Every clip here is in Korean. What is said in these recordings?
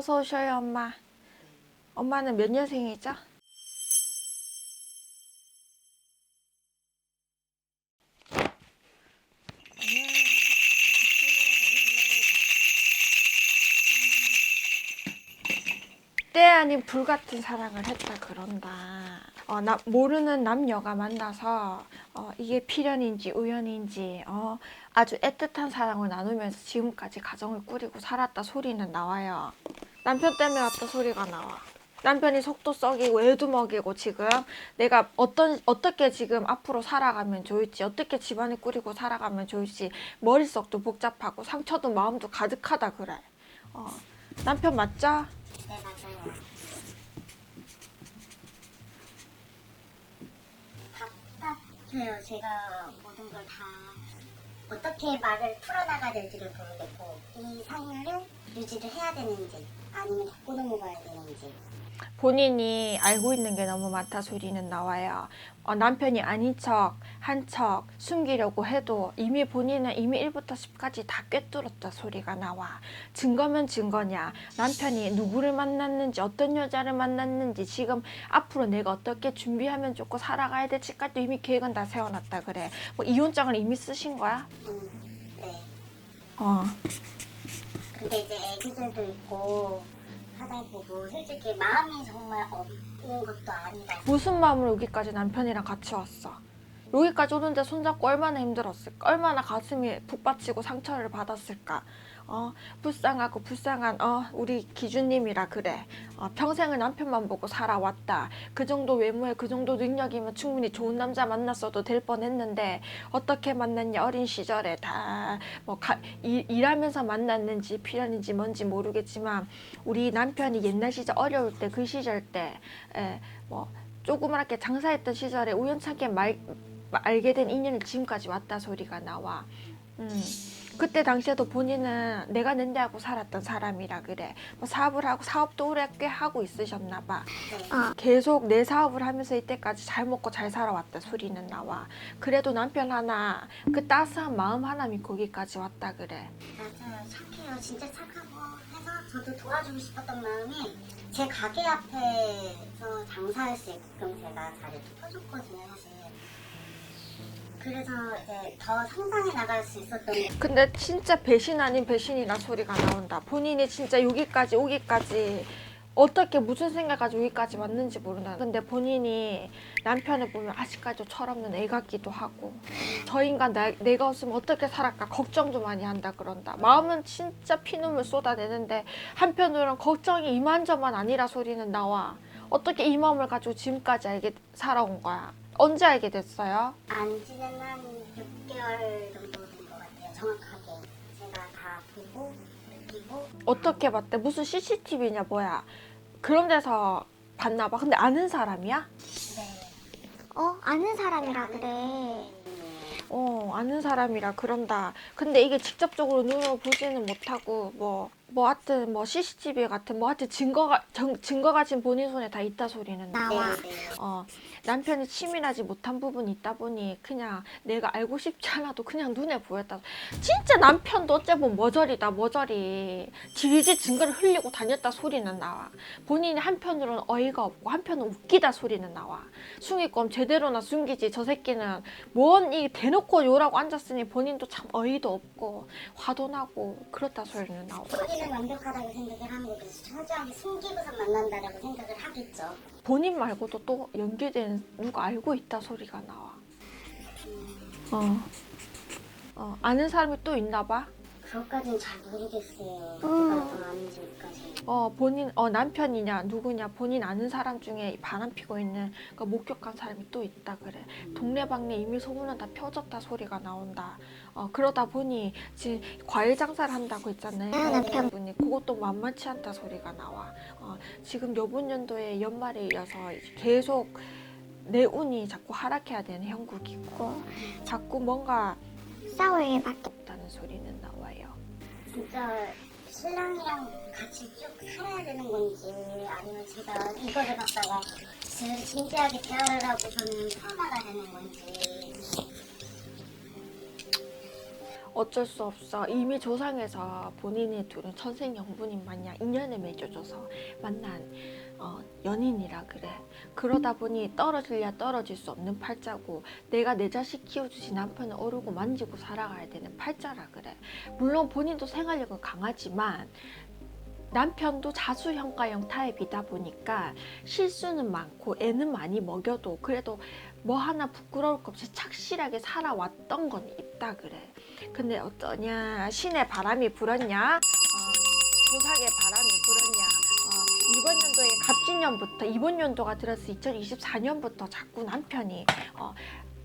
어서 오셔요, 엄마. 엄마는 몇 년생이죠? 때 아닌 불 같은 사랑을 했다 그런다. 어, 나 모르는 남녀가 만나서 어, 이게 필연인지 우연인지 어, 아주 애틋한 사랑을 나누면서 지금까지 가정을 꾸리고 살았다 소리는 나와요. 남편 때문에 왔다 소리가 나와. 남편이 속도 썩이고 애도 먹이고 지금 내가 어떤 어떻게 지금 앞으로 살아가면 좋을지 어떻게 집안을 꾸리고 살아가면 좋을지 머릿속도 복잡하고 상처도 마음도 가득하다 그래. 어, 남편 맞죠? 네, 맞아요. 답답해요. 제가 모든 걸 다 어떻게 말을 풀어나가야 될지를 모르겠고 이 상의를 유지를 해야 되는지 아니면 덮고 넘어가야 되는지 본인이 알고 있는 게 너무 많다 소리는 나와요. 어, 남편이 아닌 척, 한 척 숨기려고 해도 이미 본인은 이미 1부터 10까지 다 꿰뚫었다 소리가 나와. 증거면 증거냐. 남편이 누구를 만났는지, 어떤 여자를 만났는지, 지금 앞으로 내가 어떻게 준비하면 좋고 살아가야 될지까지도 이미 계획은 다 세워놨다 그래. 뭐 이혼장을 이미 쓰신 거야? 음, 네. 어. 근데 이제 애기들도 있고 하다 보고 솔직히 마음이 정말 없는 것도 아니다. 무슨 마음으로 여기까지 남편이랑 같이 왔어? 여기까지 오는데 손잡고 얼마나 힘들었을까? 얼마나 가슴이 북받치고 상처를 받았을까? 어, 불쌍하고 불쌍한 어, 우리 기준님이라 그래. 어, 평생을 남편만 보고 살아왔다. 그 정도 외모에 그 정도 능력이면 충분히 좋은 남자 만났어도 될 뻔했는데 어떻게 만났냐 어린 시절에 다뭐 일하면서 만났는지 필연인지 뭔지 모르겠지만 우리 남편이 옛날 시절 어려울 때 그 시절 때뭐 조그맣게 장사했던 시절에 우연찮게 말, 알게 된 인연이 지금까지 왔다 소리가 나와. 음. 그때 당시에도 본인은 내가 nen대하고 살았던 사람이라 그래. 뭐 사업을 하고 사업도 오래 꽤 하고 있으셨나 봐. 네. 계속 내 사업을 하면서 이때까지 잘 먹고 잘 살아왔다 소리는 나와. 그래도 남편 하나 그 따스한 마음 하나 믿고 거기까지 왔다 그래. 맞아요. 착해요. 진짜 착하고 해서 저도 도와주고 싶었던 마음이 제 가게 앞에서 장사할 수 있게끔 제가 자리를 펴줬거든요, 사실. 그래서 이제 더 상상해 나갈 수 있었던 게 근데 진짜 배신 아닌 배신이라 소리가 나온다. 본인이 진짜 여기까지 오기까지 어떻게 무슨 생각 가지고 여기까지 왔는지 모른다. 근데 본인이 남편을 보면 아직까지도 철없는 애 같기도 하고 저 인간 나, 내가 없으면 어떻게 살았까 걱정도 많이 한다 그런다. 마음은 진짜 피눈물 쏟아내는데 한편으로는 걱정이 이만저만 아니라 소리는 나와. 어떻게 이 마음을 가지고 지금까지 알게 살아온 거야. 언제 알게 됐어요? 안 지는 한 6개월 정도 된 것 같아요. 정확하게. 제가 다 보고 느끼고 어떻게 봤대? 무슨 CCTV냐 뭐야? 그런 데서 봤나 봐. 근데 아는 사람이야? 네. 어 아는 사람이라 그래. 어, 아는 사람이라 그런다. 근데 이게 직접적으로 눈으로 보지는 못하고 뭐 뭐 하여튼 뭐 CCTV 같은 뭐 하여튼 증거가 정, 증거가 지금 본인 손에 다 있다 소리는 나. 나와. 네, 네. 어, 남편이 치밀하지 못한 부분이 있다 보니 그냥 내가 알고 싶지 않아도 그냥 눈에 보였다. 진짜 남편도 어째 보면 머저리다 머저리. 질질 증거를 흘리고 다녔다 소리는 나와. 본인이 한편으로는 어이가 없고 한편은 웃기다 소리는 나와. 숨기검 제대로나 숨기지 저 새끼는 뭔이 대놓고 요라고 앉았으니 본인도 참 어이도 없고 화도 나고 그렇다 소리는 나와. 본인은 완벽하다고 생각을 하는 거고 철저하게 숨기고서 만난다라고 생각을 하겠죠. 본인 말고도 또 연계된 누가 알고 있다 소리가 나와. 어. 어, 아는 사람이 또 있나 봐. 그것까지는 잘 모르겠어요. 음. 누가 더 아는지까지. 어, 본인, 어, 남편이냐, 누구냐, 본인 아는 사람 중에 바람 피고 있는, 그 목격한 사람이 또 있다 그래. 동네방네 이미 소문은 다 펴졌다 소리가 나온다. 어, 그러다 보니, 지금 과일 장사를 한다고 했잖아요. 아, 남편. 분이 그것도 만만치 않다 소리가 나와. 어, 지금 요번 연도에 연말에 이어서 이제 계속 내 운이 자꾸 하락해야 되는 형국이고, 자꾸 뭔가 싸울 일밖에. 없다는 소리는 나와요. 진짜 신랑이랑 같이 쭉 살아야 되는 건지 아니면 제가 이거를 갖다가 진- 진지하게 대화를 하고 저는 살아나가야 되는 건지 어쩔 수 없어. 이미 조상에서 본인의 둘은 천생연분인 마냥 인연을 맺어줘서 만난 어, 연인이라 그래. 그러다 보니 떨어질려 떨어질 수 없는 팔자고 내가 내 자식 키워주지 남편을 오르고 만지고 살아가야 되는 팔자라 그래. 물론 본인도 생활력은 강하지만 남편도 자수형가형 타입이다 보니까 실수는 많고 애는 많이 먹여도 그래도 뭐 하나 부끄러울 것 없이 착실하게 살아왔던 건 있다 그래. 근데 어떠냐 신의 바람이 불었냐 어, 조상의 바람이 불었냐 어, 이번 연도에 갑진년부터 이번 연도가 들어서 2024년부터 자꾸 남편이 어,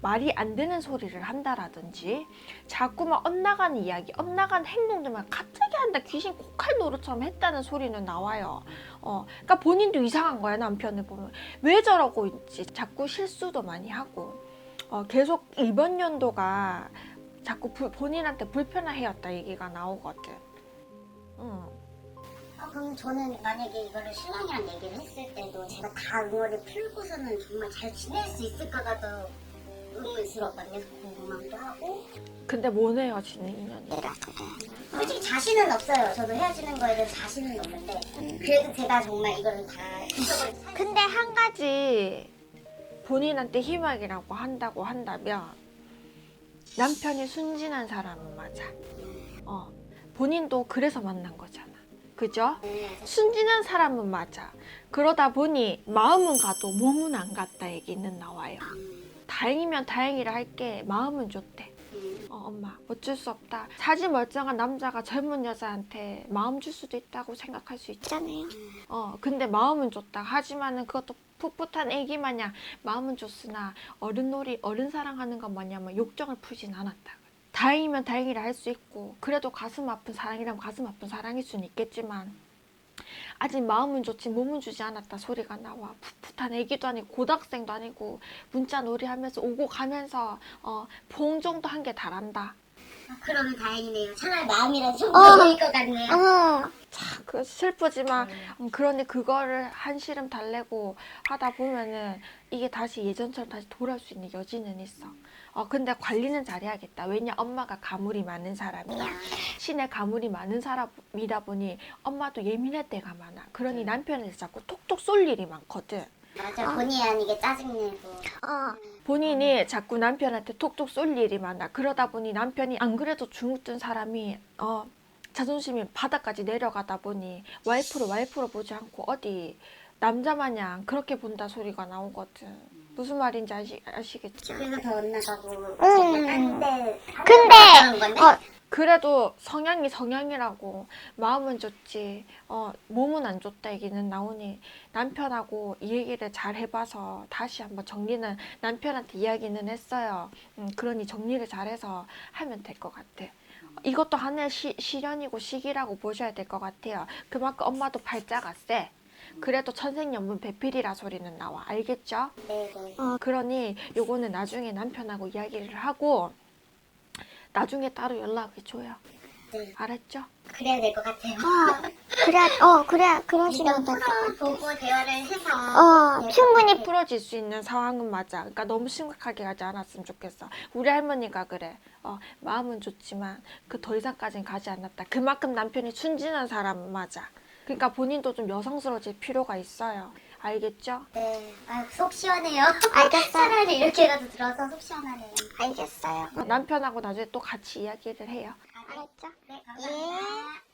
말이 안 되는 소리를 한다라든지 자꾸만 엇나가는 이야기 엇나가는 행동들만 갑자기 한다 귀신 코칼 노릇처럼 했다는 소리는 나와요 어, 그러니까 본인도 이상한 거야 남편을 보면 왜 저러고 있지 자꾸 실수도 많이 하고 어, 계속 이번 연도가 자꾸 불- 본인한테 불편해했다 얘기가 나오거든. 응. 아, 그럼 저는 만약에 이거를 신랑이랑 얘기를 했을 때도 제가 다 응어를 풀고서는 정말 잘 지낼 수 있을까가 더 의문스럽거든요. 궁금함도 하고. 근데 못 헤어지는 인연이라. 솔직히 자신은 없어요. 저도 헤어지는 거에 대해서 자신은 없는데 그래도 제가 정말 이거를 다 근데 한 가지 본인한테 희망이라고 한다고 한다면 남편이 순진한 사람은 맞아. 어. 본인도 그래서 만난 거잖아. 그죠? 순진한 사람은 맞아. 그러다 보니 마음은 가도 몸은 안 갔다 얘기는 나와요. 다행이면 다행이라 할게 마음은 좋대. 어, 엄마 어쩔 수 없다. 사지 멀쩡한 남자가 젊은 여자한테 마음 줄 수도 있다고 생각할 수 있잖아요. 어 근데 마음은 좋다. 하지만은 그것도 풋풋한 애기 마냥 마음은 좋으나 어른 놀이 어른 사랑하는 것 마냥 욕정을 풀진 않았다. 다행이면 다행이라 할 수 있고 그래도 가슴 아픈 사랑이라면 가슴 아픈 사랑일 수는 있겠지만 아직 마음은 좋지 몸은 주지 않았다 소리가 나와 풋풋한 애기도 아니고 고등학생도 아니고 문자 놀이하면서 오고 가면서 어, 봉 정도 한게 달한다 아, 그러면 다행이네요. 차라리 마음이라도 좀 어. 보일 것 같네요. 어, 참, 그 슬프지만 음, 그런데 그거를 한 시름 달래고 하다 보면은 이게 다시 예전처럼 다시 돌아올 수 있는 여지는 있어. 어 근데 관리는 잘해야겠다. 왜냐 엄마가 가물이 많은 사람이야. 신의 가물이 많은 사람이다 보니 엄마도 예민할 때가 많아. 그러니 남편한테 자꾸 톡톡 쏠 일이 많거든. 맞아. 본의 아니게 짜증내고. 어, 본인이 자꾸 남편한테 톡톡 쏠 일이 많아. 그러다 보니 남편이 안 그래도 중국든 사람이 어 자존심이 바닥까지 내려가다 보니 와이프를 와이프로 보지 않고 어디 남자 마냥 그렇게 본다 소리가 나오거든. 무슨 말인지 아시, 아시겠죠? 그래서 더 엇나가고. 음. 근데. 근데? 어, 그래도 성향이 성향이라고 마음은 좋지 어 몸은 안 좋다 얘기는 나오니 남편하고 이 얘기를 잘 해봐서 다시 한번 정리는 남편한테 이야기는 했어요. 음, 그러니 정리를 잘해서 하면 될 것 같아. 이것도 하나의 시, 시련이고 시기라고 보셔야 될 것 같아요. 그만큼 엄마도 팔자가 세. 그래도 천생연분 배필이라 소리는 나와. 알겠죠? 네네. 어, 그러니 요거는 나중에 남편하고 이야기를 하고 나중에 따로 연락을 줘요. 네. 알았죠? 그래야 될 것 같아요. 어, 그래, 어, 그래, 일단 같아. 서로 보고 대화를 해서. 어, 네, 충분히 풀어질 수 있는 상황은 맞아. 그러니까 너무 심각하게 가지 않았으면 좋겠어. 우리 할머니가 그래. 어, 마음은 좋지만 그 더 이상까지는 가지 않았다. 그만큼 남편이 순진한 사람은 맞아. 그러니까 본인도 좀 여성스러워질 필요가 있어요. 알겠죠? 네. 아, 속 시원해요. 알겠어요. 차라리 이렇게라도 들어서 속 시원하네요. 알겠어요. 어, 남편하고 나중에 또 같이 이야기를 해요. 알았죠? 네, 감사합니다. 예.